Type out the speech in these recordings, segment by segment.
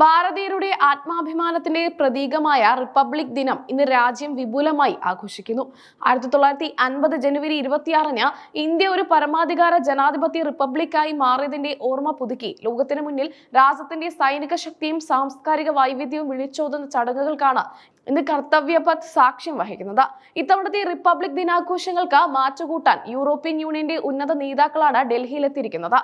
ഭാരതീയരുടെ ആത്മാഭിമാനത്തിന്റെ പ്രതീകമായ റിപ്പബ്ലിക് ദിനം ഇന്ന് രാജ്യം വിപുലമായി ആഘോഷിക്കുന്നു. ആയിരത്തി തൊള്ളായിരത്തി അൻപത് ജനുവരി ഇരുപത്തിയാറിന് ഇന്ത്യ ഒരു പരമാധികാര ജനാധിപത്യ റിപ്പബ്ലിക്കായി മാറിയതിന്റെ ഓർമ്മ പുതുക്കി. ലോകത്തിന് മുന്നിൽ രാജ്യത്തിന്റെ സൈനിക ശക്തിയും സാംസ്കാരിക വൈവിധ്യവും വിളിച്ചോതുന്ന ചടങ്ങുകൾക്കാണ് ഇന്ന് കർത്തവ്യപഥ് സാക്ഷ്യം വഹിക്കുന്നത്. ഇത്തവണത്തെ റിപ്പബ്ലിക് ദിനാഘോഷങ്ങൾക്ക് മാറ്റുകൂട്ടാൻ യൂറോപ്യൻ യൂണിയന്റെ ഉന്നത നേതാക്കളാണ് ഡൽഹിയിൽ എത്തിയിരിക്കുന്നത്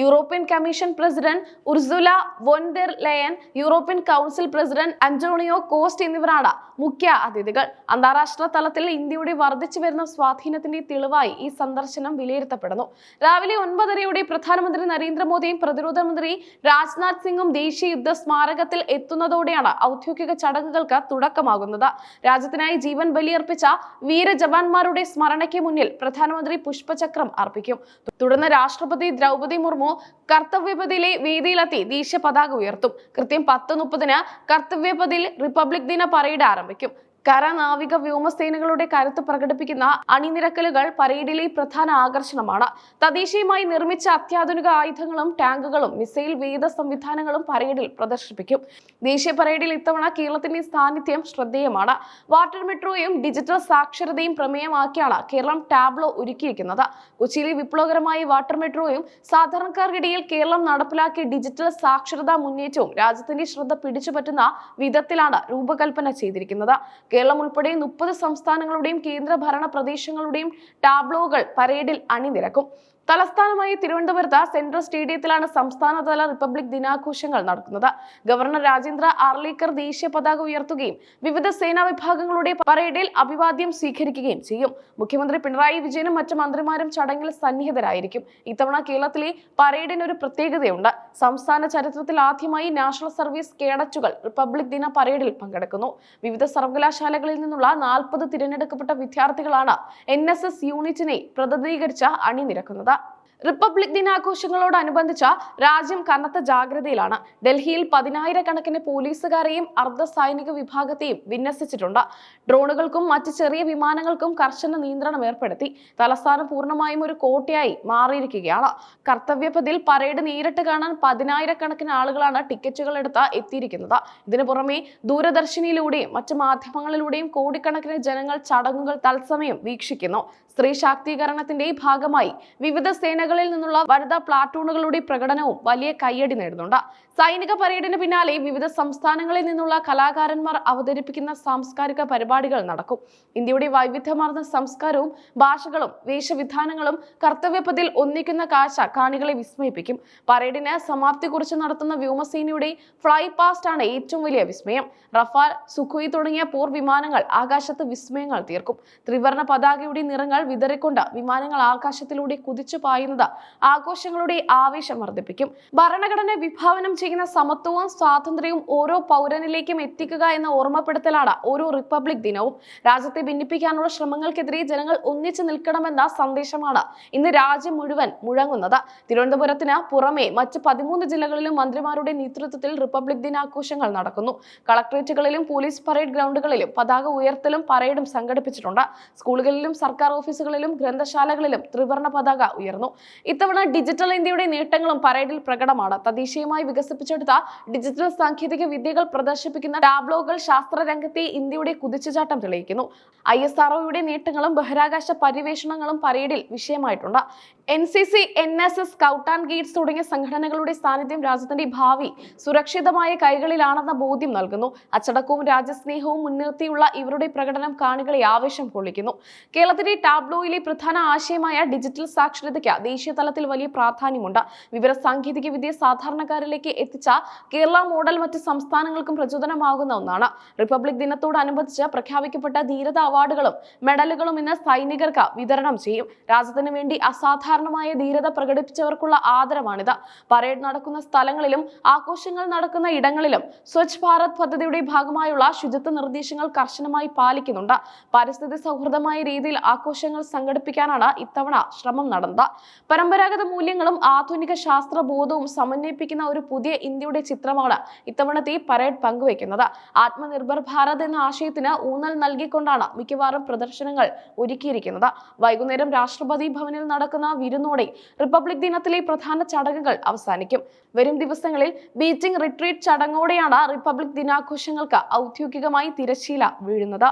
European Commission President Ursula von der Leyen European Council President Antonio Costa എന്നിവരാണ് മുഖ്യ അതിഥികൾ. അന്താരാഷ്ട്ര തലത്തിൽ ഇന്ത്യയുടെ വർദ്ധിച്ചു വരുന്ന സ്വാധീനത്തിന്റെ തെളിവായി ഈ സന്ദർശനം വിലയിരുത്തപ്പെടുന്നു. രാവിലെ ഒൻപതരയോടെ പ്രധാനമന്ത്രി നരേന്ദ്രമോദിയും പ്രതിരോധ മന്ത്രി രാജ്നാഥ് സിംഗും ദേശീയ യുദ്ധ സ്മാരകത്തിൽ എത്തുന്നതോടെയാണ് ഔദ്യോഗിക ചടങ്ങുകൾക്ക് തുടക്കമാകുന്നത്. രാജ്യത്തിനായി ജീവൻ ബലിയർപ്പിച്ച വീര ജവാന്മാരുടെ സ്മരണയ്ക്ക് മുന്നിൽ പ്രധാനമന്ത്രി പുഷ്പചക്രം അർപ്പിക്കും. തുടർന്ന് രാഷ്ട്രപതി ദ്രൗപദി മുർമു കർത്തവ്യപഥിലെ വേദിയിലെത്തി ദേശീയ പതാക ഉയർത്തും. കൃത്യം പത്ത് മുപ്പതിന് കർത്തവ്യപഥിൽ റിപ്പബ്ലിക് ദിന പരേഡ് ആരംഭിക്കും. കര നാവിക വ്യോമസേനകളുടെ കരുത്ത് പ്രകടിപ്പിക്കുന്ന അണിനിരക്കലുകൾ പരേഡിലെ പ്രധാന ആകർഷണമാണ്. തദ്ദേശീയമായി നിർമ്മിച്ച അത്യാധുനിക ആയുധങ്ങളും ടാങ്കുകളും മിസൈൽ വേദ സംവിധാനങ്ങളും പരേഡിൽ പ്രദർശിപ്പിക്കും. ദേശീയ പരേഡിൽ ഇത്തവണ കേരളത്തിന്റെ സാന്നിധ്യം ശ്രദ്ധേയമാണ്. വാട്ടർ മെട്രോയും ഡിജിറ്റൽ സാക്ഷരതയും പ്രമേയമാക്കിയാണ് കേരളം ടാബ്ലോ ഒരുക്കിയിരിക്കുന്നത്. കൊച്ചിയിലെ വിപ്ലവകരമായ വാട്ടർ മെട്രോയും സാധാരണക്കാർക്കിടയിൽ കേരളം നടപ്പിലാക്കിയ ഡിജിറ്റൽ സാക്ഷരതാ മുന്നേറ്റവും രാജ്യത്തിന്റെ ശ്രദ്ധ പിടിച്ചുപറ്റുന്ന വിധത്തിലാണ് രൂപകൽപ്പന ചെയ്തിരിക്കുന്നത്. കേരളം ഉൾപ്പെടെ മുപ്പത് സംസ്ഥാനങ്ങളുടെയും കേന്ദ്ര ഭരണ പ്രദേശങ്ങളുടെയും ടാബ്ലോകൾ പരേഡിൽ അണിനിരക്കും. തലസ്ഥാനമായി തിരുവനന്തപുരത്ത് സെൻട്രൽ സ്റ്റേഡിയത്തിലാണ് സംസ്ഥാനതല റിപ്പബ്ലിക് ദിനാഘോഷങ്ങൾ നടക്കുന്നത്. ഗവർണർ രാജേന്ദ്ര ആർലേക്കർ ദേശീയ പതാക ഉയർത്തുകയും വിവിധ സേനാ വിഭാഗങ്ങളുടെ പരേഡിൽ അഭിവാദ്യം സ്വീകരിക്കുകയും ചെയ്യും. മുഖ്യമന്ത്രി പിണറായി വിജയനും മറ്റു മന്ത്രിമാരും ചടങ്ങിൽ സന്നിഹിതരായിരിക്കും. ഇത്തവണ കേരളത്തിലെ പരേഡിന് ഒരു പ്രത്യേകതയുണ്ട്. സംസ്ഥാന ചരിത്രത്തിൽ ആദ്യമായി നാഷണൽ സർവീസ് കേഡറ്റുകൾ റിപ്പബ്ലിക് ദിന പരേഡിൽ പങ്കെടുക്കുന്നു. വിവിധ സർവകലാശാലകളിൽ നിന്നുള്ള നാൽപ്പത് തിരഞ്ഞെടുക്കപ്പെട്ട വിദ്യാർത്ഥികളാണ് എൻ യൂണിറ്റിനെ പ്രതിനിധീകരിച്ച അണിനിരക്കുന്നത്. റിപ്പബ്ലിക് ദിനാഘോഷങ്ങളോടനുബന്ധിച്ച് രാജ്യം കനത്ത ജാഗ്രതയിലാണ്. ഡൽഹിയിൽ പതിനായിരക്കണക്കിന് പോലീസുകാരെയും അർദ്ധ സൈനിക വിഭാഗത്തെയും വിന്യസിച്ചിട്ടുണ്ട്. ഡ്രോണുകൾക്കും മറ്റ് ചെറിയ വിമാനങ്ങൾക്കും കർശന നിയന്ത്രണം ഏർപ്പെടുത്തി. തലസ്ഥാനം പൂർണമായും ഒരു കോട്ടയായി മാറിയിരിക്കുകയാണ്. കർത്തവ്യപഥിൽ പരേഡ് നേരിട്ട് കാണാൻ പതിനായിരക്കണക്കിന് ആളുകളാണ് ടിക്കറ്റുകൾ എടുത്ത് എത്തിയിരിക്കുന്നത്. ഇതിനു പുറമെ ദൂരദർശിനിയിലൂടെയും മറ്റ് മാധ്യമങ്ങളിലൂടെയും കോടിക്കണക്കിന് ജനങ്ങൾ ചടങ്ങുകൾ തത്സമയം വീക്ഷിക്കുന്നു. സ്ത്രീ ശാക്തീകരണത്തിന്റെ ഭാഗമായി വിവിധ സേനകളിൽ നിന്നുള്ള വനിതാ പ്ലാറ്റൂണുകളുടെ പ്രകടനവും വലിയ കയ്യടി നേടുന്നുണ്ട്. സൈനിക പരേഡിന് പിന്നാലെ വിവിധ സംസ്ഥാനങ്ങളിൽ നിന്നുള്ള കലാകാരന്മാർ അവതരിപ്പിക്കുന്ന സാംസ്കാരിക പരിപാടികൾ നടക്കും. ഇന്ത്യയുടെ വൈവിധ്യമാർന്ന സംസ്കാരവും ഭാഷകളും വേഷവിധാനങ്ങളും കർത്തവ്യപഥിൽ ഒന്നിക്കുന്ന കാഴ്ച കാണികളെ വിസ്മയിപ്പിക്കും. പരേഡിന് സമാപ്തി കുറിച്ച് നടത്തുന്ന വ്യോമസേനയുടെ ഫ്ലൈ പാസ്റ്റ് ആണ് ഏറ്റവും വലിയ വിസ്മയം. റഫാൽ സുഖോയ് തുടങ്ങിയ പോർ വിമാനങ്ങൾ ആകാശത്ത് വിസ്മയങ്ങൾ തീർക്കും. ത്രിവർണ പതാകയുടെ നിറങ്ങൾ വിതറിക്കൊണ്ട് വിമാനങ്ങൾ ആകാശത്തിലൂടെ കുതിച്ചു പായുന്നത് ആഘോഷങ്ങളുടെ ആവേശം വർദ്ധിപ്പിക്കും. ഭരണഘടന വിഭാവനം ചെയ്യുന്ന സമത്വവും സ്വാതന്ത്ര്യവും ഓരോ പൗരനിലേക്കും എത്തിക്കുക എന്ന ഓർമ്മപ്പെടുത്തലാണ് ഓരോ റിപ്പബ്ലിക് ദിനവും. രാജ്യത്തെ ഭിന്നിപ്പിക്കാനുള്ള ശ്രമങ്ങൾക്കെതിരെ ജനങ്ങൾ ഒന്നിച്ചു നിൽക്കണമെന്ന സന്ദേശമാണ് ഇന്ന് രാജ്യം മുഴുവൻ മുഴങ്ങുന്നത്. തിരുവനന്തപുരത്തിന് പുറമെ മറ്റ് പതിമൂന്ന് ജില്ലകളിലും മന്ത്രിമാരുടെ നേതൃത്വത്തിൽ റിപ്പബ്ലിക് ദിനാഘോഷങ്ങൾ നടക്കുന്നു. കളക്ടറേറ്റുകളിലും പോലീസ് പരേഡ് ഗ്രൗണ്ടുകളിലും പതാക ഉയർത്തലും പരേഡും സംഘടിപ്പിച്ചിട്ടുണ്ട്. സ്കൂളുകളിലും സർക്കാർ ഓഫീസുകളിലും ഗ്രന്ഥശാലകളിലും ത്രിവർണ പതാക ഉയർന്നു. ഇത്തവണ ഡിജിറ്റൽ ഇന്ത്യയുടെ നേട്ടങ്ങളും പരേഡിൽ പ്രകടമാണ്. തദ്ദേശീയമായി വികസിപ്പിച്ചെടുത്ത ഡിജിറ്റൽ സാങ്കേതിക വിദ്യകൾ പ്രദർശിപ്പിക്കുന്ന ടാബ്ലോകൾ ശാസ്ത്രരംഗത്തെ ഇന്ത്യയുടെ കുതിച്ചുചാട്ടം തെളിയിക്കുന്നു. ഐ എസ് ആർഒയുടെ നേട്ടങ്ങളും ബഹിരാകാശ പര്യവേഷണങ്ങളും പരേഡിൽ വിഷയമായിട്ടുണ്ട്. N C C N S S scout and guides തുടങ്ങിയ സംഘടനകളുടെ സാന്നിധ്യം രാജ്യത്തിന്റെ ഭാവി സുരക്ഷിതമായ കൈകളിലാണെന്ന ബോധ്യം നൽകുന്നു. അച്ചടക്കവും രാജ്യസ്നേഹവും മുൻനിർത്തിയുള്ള ഇവരുടെ പ്രകടനം കാണികളെ ആവേശം കൊള്ളിക്കുന്നു. കേരളത്തിന്റെ ടാബ്ലോയിലെ പ്രധാന ആശയമായ ഡിജിറ്റൽ സാക്ഷരതയ്ക്ക് ദേശീയ തലത്തിൽ വലിയ പ്രാധാന്യമുണ്ട്. വിവര സാങ്കേതിക വിദ്യ സാധാരണക്കാരിലേക്ക് എത്തിച്ച കേരള മോഡൽ മറ്റ് സംസ്ഥാനങ്ങൾക്കും പ്രചോദനമാകുന്ന ഒന്നാണ്. റിപ്പബ്ലിക് ദിനത്തോടനുബന്ധിച്ച് പ്രഖ്യാപിക്കപ്പെട്ട ധീരത അവാർഡുകളും മെഡലുകളും ഇന്ന് സൈനികർക്ക് വിതരണം ചെയ്യും. രാജ്യത്തിന് വേണ്ടി അസാധാരണമായ ധീരത പ്രകടിപ്പിച്ചവർക്കുള്ള ആദരമാണിത് പരേഡ് നടക്കുന്ന സ്ഥലങ്ങളിലും ആഘോഷങ്ങൾ നടക്കുന്ന ഇടങ്ങളിലും സ്വച്ഛ് ഭാരത് പദ്ധതിയുടെ ഭാഗമായുള്ള ശുചിത്വ നിർദ്ദേശങ്ങൾ കർശനമായി പാലിക്കുന്നുണ്ട്. പരിസ്ഥിതി സൗഹൃദമായ രീതിയിൽ ആഘോഷങ്ങൾ സംഘടിപ്പിക്കാനാണ് ഇത്തവണ ശ്രമം നടന്നത്. പരമ്പരാഗത മൂല്യങ്ങളും ആധുനിക ശാസ്ത്രബോധവും സമന്വയിപ്പിക്കുന്ന ഒരു പുതിയ പുതിയ ഇന്ത്യയുടെ ചിത്രമാണ് ഇത്തവണത്തെ പരേഡ് പങ്കുവയ്ക്കുന്നത്. ആത്മനിർഭർ ഭാരത് എന്ന ആശയത്തിന് ഊന്നൽ നൽകിക്കൊണ്ടാണ് മിക്കവാറും പ്രദർശനങ്ങൾ ഒരുക്കിയിരിക്കുന്നത്. വൈകുന്നേരം രാഷ്ട്രപതി ഭവനിൽ നടക്കുന്ന വിരുന്നോടെ റിപ്പബ്ലിക് ദിനത്തിലെ പ്രധാന ചടങ്ങുകൾ അവസാനിക്കും. വരും ദിവസങ്ങളിൽ ബീച്ചിംഗ് റിട്രീറ്റ് ചടങ്ങോടെയാണ് റിപ്പബ്ലിക് ദിനാഘോഷങ്ങൾക്ക് ഔദ്യോഗികമായി തിരശ്ശീല വീഴുന്നത്.